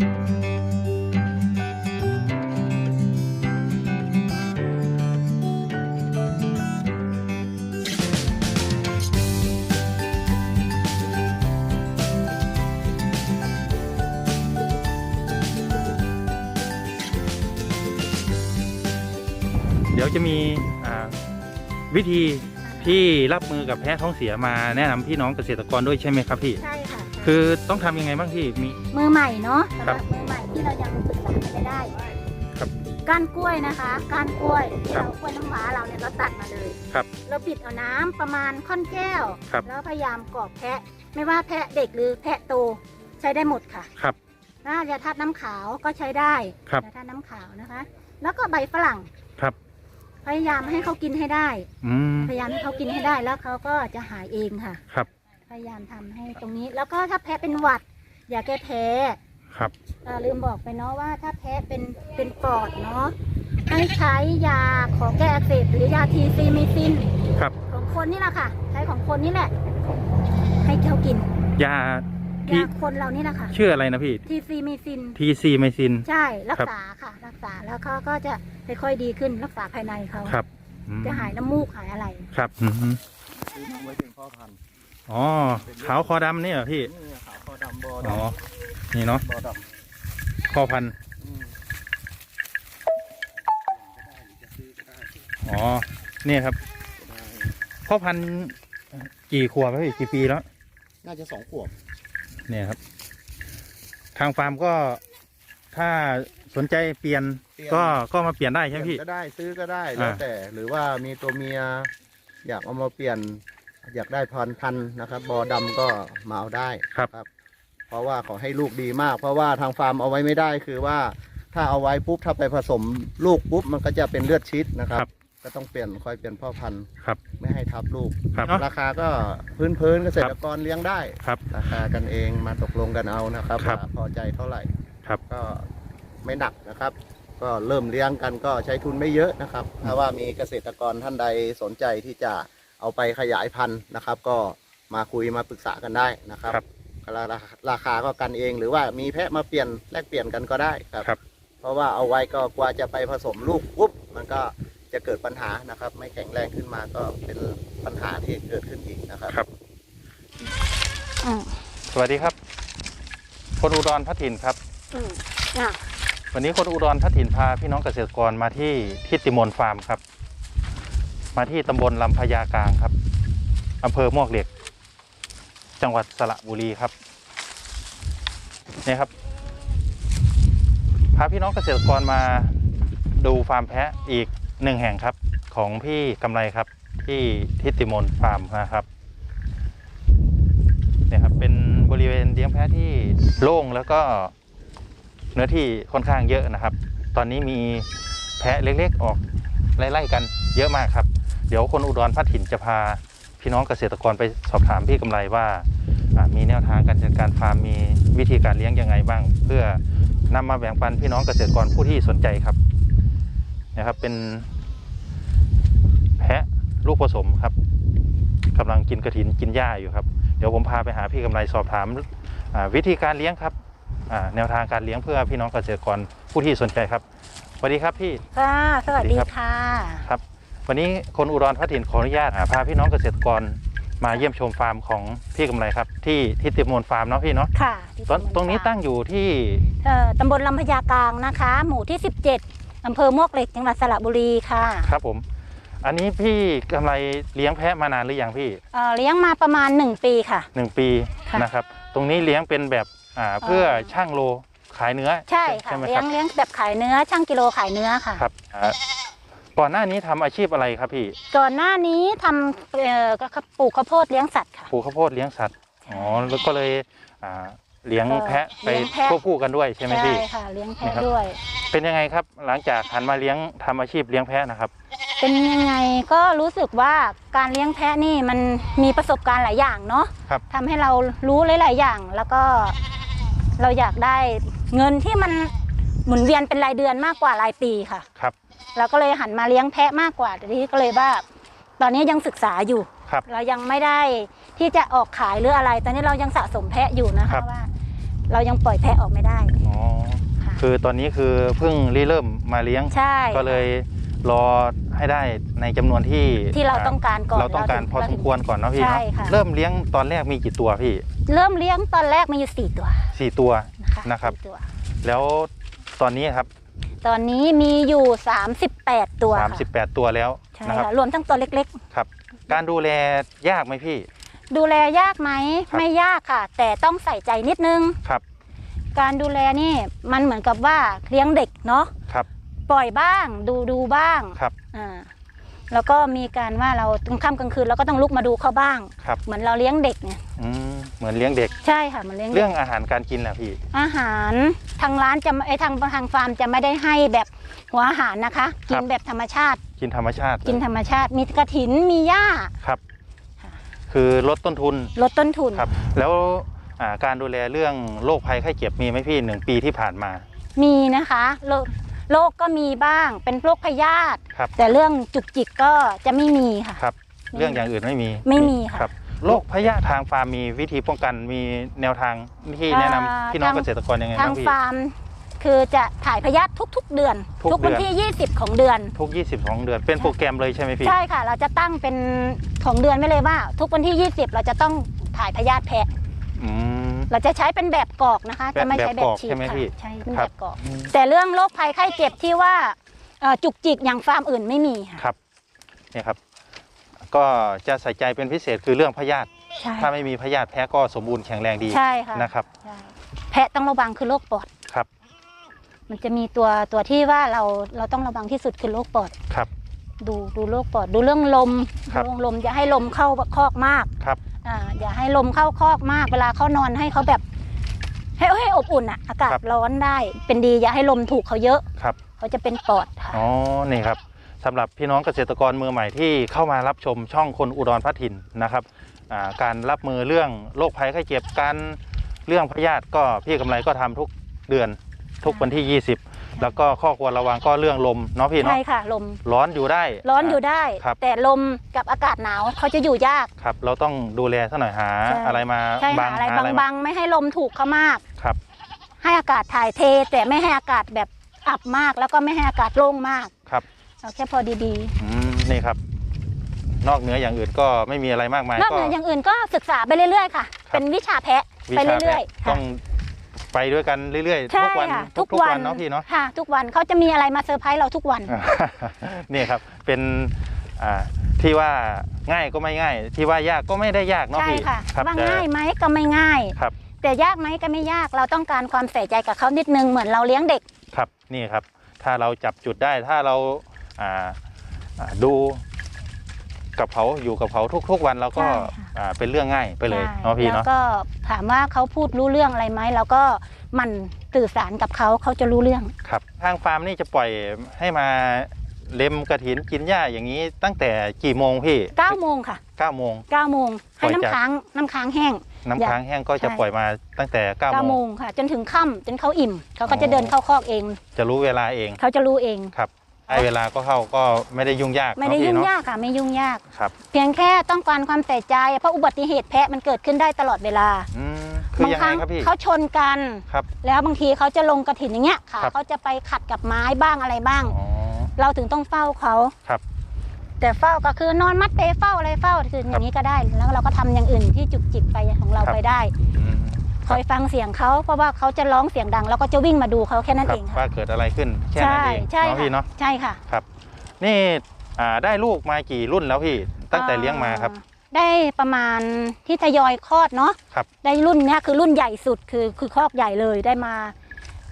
เดี๋ยวจะมีอ่าวิธีที่รับมือกับแพ้ท้องเสียมาแนะนำพี่น้องเกษตรกรด้วยใช่ไหมครับพี่ ใช่ค่ะ คือต้องทำยังไงบ้างพี่มี มือใหม่เนาะสำหครัรับบมือใหม่ที่เรายังศึกษาไม่ได้ครับก้านกล้วยนะคะก้านกล้วยที่ครับเรากล้วยน้ำว้าเราเนี่ยเราตัดมาเลยครับเราปิดเอาน้ำประมาณค่อนแก้ว ครับ แล้วพยายามกรอกแพะ ไม่ว่าแพะเด็กหรือแพะโตใช้ได้หมดค่ะครับ ถ้ายาธาตุน้ำขาวก็ใช้ได้ครับยาธาตุน้ำขาวนะคะ แล้วก็ใบฝรั่งครับ พยายามให้เขากินให้ได้ อืมพยายามให้เขากินให้ได้แล้วเขาก็จะหายเองค่ะ ครับ พยายามทำให้ตรงนี้ แล้วก็ถ้าแพ้เป็นหวัด อย่าแก้แพ้ครับ เอ่อลืมบอกไปเนาะว่าถ้าแพ้เป็นเป็นปอดเนาะให้ใช้ยาของแก้อักเสบหรือยาทีซีมิซินครับ ของคนนี่แหละค่ะ ใช้ของคนนี่แหละ ให้เขากินยาที่ ยาคนเรานี่แหละค่ะชื่ออะไรนะพี่ทีซีมิซิน ทีซีไมซิน ใช่รักครับษาค่ะ รักษาแล้วเขาก็จะค่อยๆดีขึ้นรักษาภายในเขาครับอืมจะหายน้ำมูกหายอะไร ครับอืม ซื้อมาไว้เป็นพ่อพันธุ์ อ๋อขาวคอดำเนี่ยเหรอพี่ นี่ขาวคอดำบออ๋อดำนี่เนาะบอดคอพันธุ์ำอืมจะซื้อก็ได้อ๋อ เนี่ยครับก็ได้พ่อพันธุ์กี่ขวบแล้วพี่กี่ปีแล้ว น่าจะสองขวบเนี่ยครับ ทางฟาร์มก็ถ้าสนใจเปลี่ยนก็ก็มาเปลี่ยนได้ใช่ไหมพี่ ก็ได้ซื้อก็ได้อ่าแล้วแต่ หรือว่ามีตัวเมีย อยากเอามาเปลี่ยน อยากได้พันธุ์พันธุ์นะครับบอดำก็มาเอาได้ครับ เพราะว่าขอให้ลูกดีมาก เพราะว่าทางฟาร์มเอาไว้ไม่ได้คือว่าถ้าเอาไว้ปุ๊บถ้าไปผสมลูกปุ๊บมันก็จะเป็นเลือดชิดนะครับครับก็ต้องเปลี่ยนคอยเปลี่ยนพ่อพันธุ์ครับ ไม่ให้ทับลูกครับราคาก็พื้นพื้นๆเกษตรกรเลี้ยงได้ครับ ราคากันเองมาตกลงกันเอานะครับครับว่าพอใจเท่าไหร่ครับก็ไม่หนักนะครับ ก็เริ่มเลี้ยงกันก็ใช้ทุนไม่เยอะนะครับ ถ้าว่ามีเกษตรกรท่านใดสนใจที่จะ เอาไปขยายพันธุ์นะครับ ก็มาคุยมาปรึกษากันได้นะครับครับราราราคาก็กันเองหรือว่ามีแพะมาเปลี่ยนแลกเปลี่ยนกันก็ได้ครับ ครับ เพราะว่าเอาไว้ก็กว่าจะไปผสมลูกปุ๊บมันก็จะเกิดปัญหานะครับ ไม่แข็งแรงขึ้นมาก็เป็นปัญหาที่เกิดขึ้นอีกนะครับ ครับ อืมสวัสดีครับ คนอุดรพัถินครับ อืมอะวันนี้คนอุดรพัถินพาพี่น้องเกษตรกรมาที่ทิติมนฟาร์มครับ มาที่ตำบลลำพญากลางครับอำเภอมวกเหล็ก จังหวัดสระบุรีครับเนี่ยครับพาพี่น้องเกษตรกรมาดูฟาร์มแพะอีกหนึ่งแห่งครับของพี่กำไรครับที่ทิติมนฟาร์มนะครับเนี่ยครับเป็นบริเวณเลี้ยงแพะที่โล่งแล้วก็เนื้อที่ค่อนข้างเยอะนะครับ ตอนนี้มีแพะเล็กๆออกไล่ๆกันเยอะมากครับ เดี๋ยวคนอุดรพัดถิ่นจะพาพี่น้องเกษตรกรไปสอบถามพี่กำไรว่าอ่ามีแนวทางการจัดการฟาร์มมีวิธีการเลี้ยงยังไงบ้าง เพื่อนำมาแบ่งปันพี่น้องเกษตรกรผู้ที่สนใจครับนะครับเป็นแพะลูกผสมครับกำลังกินกระถินกินหญ้าอยู่ครับ เดี๋ยวผมพาไปหาพี่กำไรสอบถามอ่าวิธีการเลี้ยงครับอ่าแนวทางการเลี้ยงเพื่อพี่น้องเกษตรกรผู้ที่สนใจครับสวัสดีครับพี่ ค่ะ สวัสดีสวัสดีครับค่ะ ครับ วันนี้คนอุดรพัฒน์ขออนุญาตอ่าพาพี่น้องเกษตรกรมาเยี่ยมชมฟาร์มของพี่กำไรครับ ที่ที่ติมนฟาร์มเนาะพี่เนาะค่ะตรงตรงนี้ตั้งอยู่ที่เอ่อตำบลลำพญากลางนะคะ หมู่ที่ 17อำเภอมวกเหล็กจังหวัดสระบุรีค่ะ ครับผม อันนี้พี่กำไรเลี้ยงแพะมานานหรือยังพี่เอ่อเลี้ยงมาประมาณ 1 ปีค่ะหนึ่งปีค่ะนะครับ ตรงนี้เลี้ยงเป็นแบบอ่าเพื่อช่างโลขายเนื้อ ใช่ค่ะไหมเลี้คยรับงเลี้ยงแบบขายเนื้อช่างกิโลขายเนื้อค่ะครับอ่า ก่อนหน้านี้ทำอาชีพอะไรครับพี่ก่อนหน้านี้ทำเอ่อก็ปลูกข้าวโพดเลี้ยงสัตว์ค่ะ ปลูกข้าวโพดเลี้ยงสัตว์อ๋อแล้วก็เลยอ่าเลี้ยงก็แพะไปเลี้ยงแพะ ควบคู่กันด้วยใช่ไหมใช่พี่ ค่ะ เลี้ยงนี่แพะครับ ด้วย เป็นยังไงครับ หลังจากหันมาเลี้ยงทำอาชีพเลี้ยงแพะนะครับ เป็นยังไงก็รู้สึกว่าการเลี้ยงแพะนี่มันมีประสบการณ์หลายอย่างเนาะครับ ทำให้เรารู้หลาย ๆ อย่าง แล้วก็เราอยากได้เงินที่มันหมุนเวียนเป็นรายเดือนมากกว่ารายปีค่ะ ครับ เราก็เลยหันมาเลี้ยงแพะมากกว่าแต่ที่ก็เลยว่า ตอนนี้ยังศึกษาอยู่ ครับเรายังไม่ได้ที่จะออกขายหรืออะไร ตอนนี้เรายังสะสมแพะอยู่นะครัคะบ ว่า เรายังปล่อยแพะออกไม่ได้อ๋อค่ะคือตอนนี้คือเพิ่งริเริ่มมาเลี้ยง ใช่ก็เลยรอให้ได้ในจำนวนที่ที่เราต้องการก่อนเราต้องการถึพอสมควรก่อนเนาะพี่ใช่เนาะค่ะเริ่มเลี้ยงตอนแรกมีกี่ตัวพี่เริ่มเลี้ยงตอนแรกมีอยู่สี่ตัวสี่ตัว นะคะนะครับ สี่ตัว แล้วตอนนี้ครับ ตอนนี้มีอยู่ 38 ตัวค่ะ38 ตัวแล้วใช่นะครับค่ะรวมทั้งตัวเล็ก ครับ การดูแลยากไหมพี่ ๆ ดูแลยากไหมครับ ไม่ยากค่ะ แต่ต้องใส่ใจนิดนึง ครับการดูแลนี่มันเหมือนกับว่าเลี้ยงเด็กเนาะครับปล่อยบ้างดูดูบ้างครับอ่าแล้วก็มีการว่าเรากลางค่ำกลางคืนเราก็ต้องลุกมาดูเขาบ้าง ครับเหมือนเราเลี้ยงเด็กเนี่ย อืม เหมือนเลี้ยงเด็ก ใช่ค่ะเหมันเลี้ยงเรื่เด็อกงอาหารการกินแหละพี่ อาหารทางร้านจะไอยทางทางฟาร์มจะไม่ได้ให้แบบหัวอาหารนะคะกินแบบธรรมชาติ กินธรรมชาติกินธรรมชาติมีกระถินมีหญ้าครับค่ะคือลดต้นทุนลดต้นทุน ครับ แล้วอ่าการดูแลเรื่องโรคภัยไข้เจ็บมีไหมพี่หนึ่งปีที่ผ่านมามีนะคะโรคโรคก็มีบ้างเป็นโรคพยาธิครับแต่เรื่องจุกจิกก็จะไม่มีค่ะ ครับ เรื่องอย่างอื่นไม่มีไม่มีค่ะ รับ โรคพยาธิทางฟาร์มมีวิธีป้องกันมีแนวทางที่แนะนำอ่าพี่น้องทาง เกษตรกรยังไงทางบ้างพี่ ฟาร์มคือจะถ่ายพยาธิทุก ๆ เดือนทุกวันเดือน ที่ 20 ของเดือน ทุก 22 เดือนเป็นโปรแกรมเลยใช่ไหมพี่ ใช่ค่ะ เราจะตั้งเป็นของเดือนไว้เลยว่า ทุกวันที่ 20 เราจะต้องถ่ายพยาธิแพะ อืม เราจะใช้เป็นแบบกรอกนะคะจะไม่ใช้แบแบบบกรอกฉีดใช่ไหมค่ะพี่ใช้เป็นครัแบบ บกรอก แต่เรื่องโรคภัยไข้เจ็บที่ว่าเอ่อจุกจิกอย่างฟาร์มอื่นไม่มีค่ะ ครับเนี่ยครับ ก็จะใส่ใจเป็นพิเศษคือเรื่องพยาธิใช่ถ้าไม่มีพยาธิแพ้ก็สมบูรณ์แข็งแรงดีใช่ค่ะนะครับใช่แพะต้องระวังคือโรคปอด ครับมันจะมีตัวตัวที่ว่าเราเราต้องระวังที่สุดคือโรคปอด ครับ ดูดูโรคปอดดูเรื่องลมครับดูเรื่องลมอย่าให้ลมเข้าคอกมากครับ อ่าอย่าให้ลมเข้าคอกมาก เวลาเขานอนให้เขาแบบ ให้ให้อบอุ่นอะอากาศครับ ร้อนได้ เป็นดีอย่าให้ลมถูกเขาเยอะ ครับเขาจะเป็นปอดค่ะ อ๋อนี่ครับ สำหรับพี่น้องเกษตรกรมือใหม่ที่เข้ามารับชมช่องคนอุดรพัฒถิ่นนะครับอ่าการรับมือเรื่องโรคภัยไข้เจ็บการเรื่องพยาธิก็พี่กำไรก็ทำทุกเดือนทุกวันที่ 20 แล้วก็ข้อควรระวังก็เรื่องลมเนาะพี่เนาะใช่ค่ะลมร้อนอยู่ได้ ร้อนอยู่ได้ครับแต่ลมกับอากาศหนาวเขาจะอยู่ยากครับ เราต้องดูแลซะหน่อยหาใช่อะไรมาใช่บัหางอะไรหาอะไรมาบางๆไม่ให้ลมถูกเขามากครับ ให้อากาศถ่ายเทแต่ไม่ให้อากาศแบบอับมากแล้วก็ไม่ให้อากาศโล่งมากครับ เอาแค่พอดีอืมนี่ครับ นอกเหนืออย่างอื่นก็ไม่มีอะไรมากมายๆ นอกก็ เหนืออย่างอื่นก็ศึกษาไปเรื่อยๆค่ะ ครับ เป็นวิชาแพะวิไปชาเรื่อยแพะๆต้ค่ะองไปด้วยกันเรื่อยๆ ใช่ทุกวันค่ะทุกๆวันเนาะพี่เนาะ ค่ะ ทุกวันเขาจะมีอะไรมาเซอร์ไพรส์เราทุกวัน อ่า นี่ครับเป็นอ่าที่ว่าง่ายก็ไม่ง่าย ที่ว่ายากก็ไม่ได้ยากเนาะใช่พี่ค่ะครับว่าแต่ง่ายไหมก็ไม่ง่าย ครับแต่ยากไหมก็ไม่ยากเราต้องการความใส่ใจกับเขานิดนึงเหมือนเราเลี้ยงเด็ก ครับนี่ครับ ถ้าเราจับจุดได้ถ้าเราอ่าอ่า ดูกับเขาอยู่กับเขาทุกๆวันเราก็ใช่ค่ะ อ่าเป็นเรื่องง่ายไปเลยใช่เนาะพี่แล้วเนาะก็ถามว่าเขาพูดรู้เรื่องอะไรไหมเราก็หมันสื่อสารกับเขาเขาจะรู้เรื่อง ครับทางฟาร์มนี่จะปล่อยให้มาเล็มกระถินกินหญ้าอย่างนี้ตั้งแต่กี่โมงพี่9 โมงค่ะ9โมง 9 โมงให้ปล่อยน้ำจากค้างน้ำค้างแห้ง น้ำอย่าค้างแห้งก็จะใช่ ปล่อยมาตั้งแต่9 9โมโมงง ค่ะ จนถึงค่ำจนเขาอิ่มเขาก็อ๋จะอ เดินเข้าคอกเอง จะรู้เวลาเอง เขาจะรู้เอง ครับ ได้เวลาก็เข้าก็ไม่ได้ยุ่งยากไม่ได้เนาะพี่ยุ่งเนาะยากค่ะไม่ยุ่งยากครับเพียงแค่ต้องการความใส่ใจ เพราะอุบัติเหตุแพะมันเกิดขึ้นได้ตลอดเวลาอืมคือบางยังคไงรั้งครับพี่เขาชนกันครับแล้วบางทีเขาจะลงกระถินอย่างเงี้ยขาครับเขาจะไปขัดกับไม้บ้างอะไรบ้างอ๋อเราถึงต้องเฝ้าเขาครับแต่เฝ้าก็คือนอนมัดเปเฝ้าอะไรเฝ้าคืออย่างนี้ก็ได้ แล้วเราก็ทำอย่างอื่นที่จุกจิกไปของเราครับไปได้อืม คอยฟังเสียงเขาเพราะว่าเขาจะร้องเสียงดังเราก็จะวิ่งมาดูเขาแค่นั้นครับเองว่าค่ะเกิดอะไรขึ้นแค่นั้นเองใช่เนาะพี่ค่ะเนาะใช่ค่ะครับ นี่อ่าได้ลูกมากี่รุ่นแล้วพี่ ตั้งแต่เลี้ยงมาครับอ่ได้ประมาณที่ทยอยคลอดเนาะครับได้รุ่นเนี้ยคือรุ่นใหญ่สุดคือคือคอกใหญ่เลยได้มา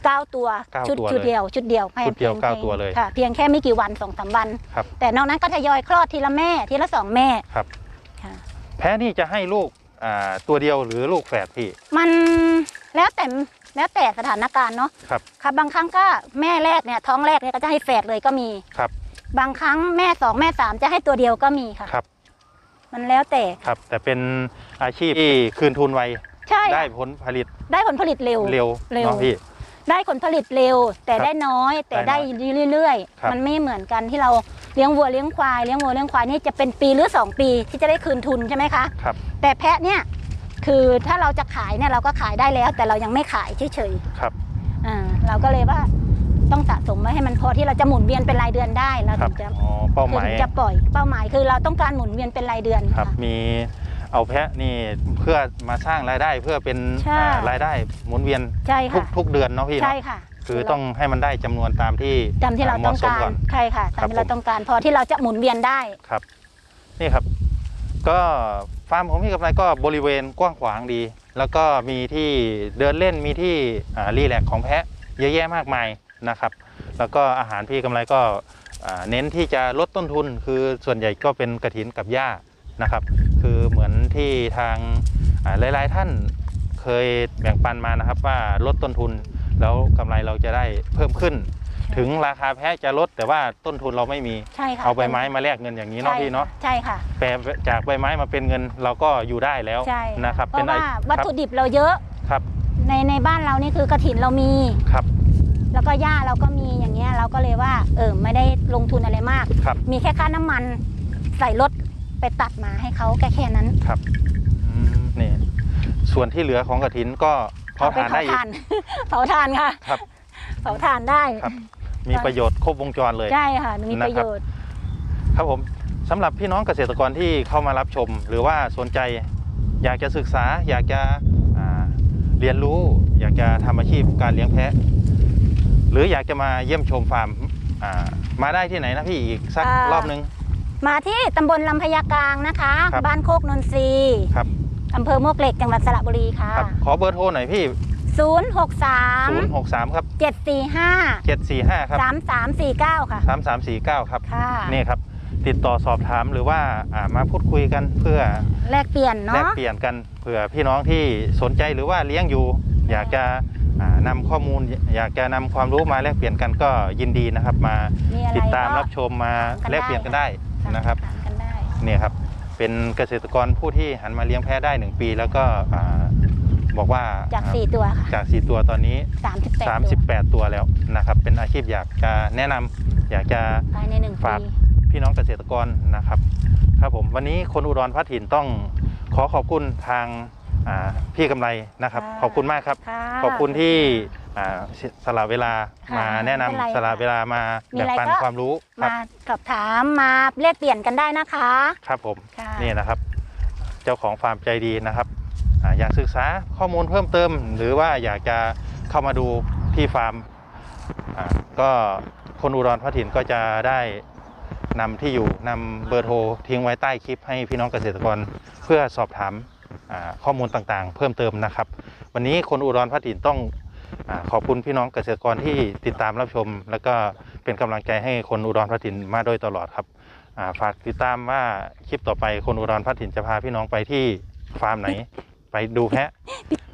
เก้าตัวเก้าชุดตัวชุดเลยเดียว ชุดเดียวชุดเดียวพีงเก้าตัวเลยค่ะเพียงแค่ไม่กี่วันสองสามวันครับแต่นอกนั้นก็ทยอยคลอดทีละแม่ทีละสองแม่ครับค่ะแพ้นี่จะให้ลูกอ่า ตัวเดียวหรือลูกแฝดพี่ มันแล้วแต่แล้วแต่สถานการณ์เนาะครับครับบางครั้งก็แม่แรกเนี่ยท้องแรกเนี่ยก็จะให้แฝดเลยก็มีครับ บางครั้งแม่สองแม่สามจะให้ตัวเดียวก็มีค่ะครับ มันแล้วแต่ครับ แต่เป็นอาชีพที่คืนทุนไวใช่ได้ค่ะผลผลิต ได้ผลผลิตเร็วเร็วเร็วเนาะพี่ได้ผลผลิตเร็ว แต่ครับได้น้อยแต่ได้ได้น้อยเรื่อยครับๆมันไม่เหมือนกันที่เรา เลี้ยงวัวเลี้ยงควายเลี้ยงวัวเลี้ยงควายนี่จะเป็นปีหรือ 2 ปีที่จะได้คืนทุนใช่ไหมคะครับแต่แพะเนี่ยคือถ้าเราจะขายเนี่ยเราก็ขายได้แล้ว แต่เรายังไม่ขายเฉยครับๆอ่าเราก็เลยว่าต้องสะสมไว้ให้มันพอที่เราจะหมุนเวียนเป็นรายเดือนได้เราครัถึบงจะอ๋อเป้าหมายถึงจะปล่อยเป้าหมายคือเราต้องการหมุนเวียนเป็นรายเดือนครับค่ะมีเอาแพะนี่เพื่อมาสร้างรายได้เพื่อเป็นใช่อ่ารายได้หมุนเวียนใช่ทุกค่ะทุกเดือนเนาะพี่ใช่เนาะค่ะ คือต้องให้มันได้จำนวนตามที่ตามที่เราหต้มาะองสมการก่อนใช่ค่ะครัตาบมที่เราผมต้องการพอที่เราจะหมุนเวียนได้ครับ นี่ครับ ก็ฟาร์มของพี่กำไรก็บริเวณกว้างขวางดี แล้วก็มีที่เดินเล่นมีที่อ่ารีแลกซ์ของแพะเยอะแยะมากมายนะครับ แล้วก็อาหารพี่กำไรก็อ่าเน้นที่จะลดต้นทุน คือส่วนใหญ่ก็เป็นกระถินกับหญ้านะครับ คือเหมือนที่ทางอ่าหลาย ๆ ท่านเคยแบ่งปันมานะครับว่าลดต้นทุน แล้วกำไรเราจะได้เพิ่มขึ้น ถึงราคาแพะจะลด แต่ว่าต้นทุนเราไม่มีใช่ค่ะเอาใบไม้มาแลกเงินอย่างนี้เนาะใช่พี่เนาะใช่ค่ะแปลจากใบไม้มาเป็นเงินเราก็อยู่ได้แล้วใช่นะครับเพราะว่าไอวัตถุดิบเราเยอะครับ ในในบ้านเรานี่คือกระถินเรามีครับแล้วก็หญ้าเราก็มีอย่างเงี้ยเราก็เลยว่าเออไม่ได้ลงทุนอะไรมากครับมีแค่ค่าน้ำมันใส่รถไปตัดมาให้เขาแค่แค่นั้นครับอืมนี่ส่วนที่เหลือของกระถินก็ เผาไปทานได้เผาอีกทานเผาทานค่ะครับเผาทานได้ครับ มีประโยชน์ครบวงจรเลยใช่ค่ะมีนะครับประโยชน์ ครับผมสำหรับพี่น้องเกษตรกรที่เข้ามารับชม หรือว่าสนใจอยากจะศึกษา อยากจะอ่าเรียนรู้ อยากจะทำอาชีพการเลี้ยงแพะ หรืออยากจะมาเยี่ยมชมฟาร์มอ่ามาได้ที่ไหนนะพี่อีกสักอ่ารรอบนึง มาที่ตำบลลำพญากลางนะคะครับบ้านโคกนนทรีย์ครับ อำเภอมวกเหล็กจังหวัดสระบุรีค่ะ ครับขอเบอร์โทรหน่อยพี่ 0 6 3 063 ครับ 7 4 5 745 ครับ 3 3 4 9 ค่ะ 3349 ครับ ค่ะ นี่ครับ ติดต่อสอบถามหรือว่าอ่ามาพูดคุยกันเพื่อแลกเปลี่ยนแลเนาะกเปลี่ยนกันเผื่อพี่น้องที่สนใจหรือว่าเลี้ยงอยู่ อยากจะอ่านำข้อมูล อยากจะนำความรู้มาแลกเปลี่ยนกันก็ยินดีนะครับ มามีอะไรติดตามก็ รับชมมาถามกันแลกเปลี่ยนกันได้ได้นะครับ ถามกันได้ เนี่ยครับ เป็นเกษตรกรผู้ที่หันมาเลี้ยงแพะได้ 1 ปี แล้วก็อ่าบอกว่าจากอ่า4ตัวค่ะจาก 4 ตัวตอนนี้ 38ตัว38 ตัวแล้วนะครับ เป็นอาชีพอยากจะแนะนำอยากจะภายใน1ฝาปี กพี่น้องเกษตรกรนะครับ ครับผมวันนี้คนอุดรพัฒถิ่นต้องขอขอบคุณทางอ่าพี่กำไรนะครับ ค่ะ ขอบคุณมากครับ ค่ะ ขอบคุณที่ อ่าสสละเวลาค่ะมาแนะนำไม่เป็นไรสละเวลามามีแบ่งอะไรปันก็ ความรู้ครับมาสอบถามมาแลกเปลี่ยนกันได้นะคะครับผม ค่ะนี่นะครับ เจ้าของฟาร์มใจดีนะครับอาอยากศึกษาข้อมูลเพิ่มเติม หรือว่าอยากจะเข้ามาดูที่ฟาร์มอ่าก็คนอุดรพัฒถิ่นก็จะได้นำที่อยู่นำเบอร์โทรทิ้งไว้ใต้คลิปให้พี่น้องเกษตรกรเพื่อสอบถามอ่าข้อมูลต่างๆ เพิ่มเติมนะครับ วันนี้คนอุดรพัฒถิ่นต้องอา ขอบคุณพี่น้องเกษตรกรที่ติดตามรับชม แล้วก็เป็นกำลังใจให้คนอุดรพัฒถิ่นมาโดยตลอดครับอ่าฝากติดตามว่าคลิปต่อไปคนอุดรพัฒถิ่นจะพาพี่น้องไปที่ฟาร์มไหน ไปดูแพะ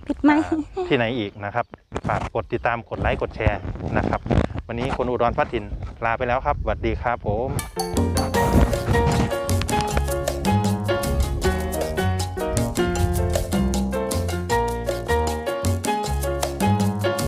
ปิดไหมอ่าที่ไหนอีกนะครับ ฝากกดติดตามกดไลค์กดแชร์นะครับ วันนี้คนอุดรพัฒถิ่นลาไปแล้วครับสวัสดีครับผม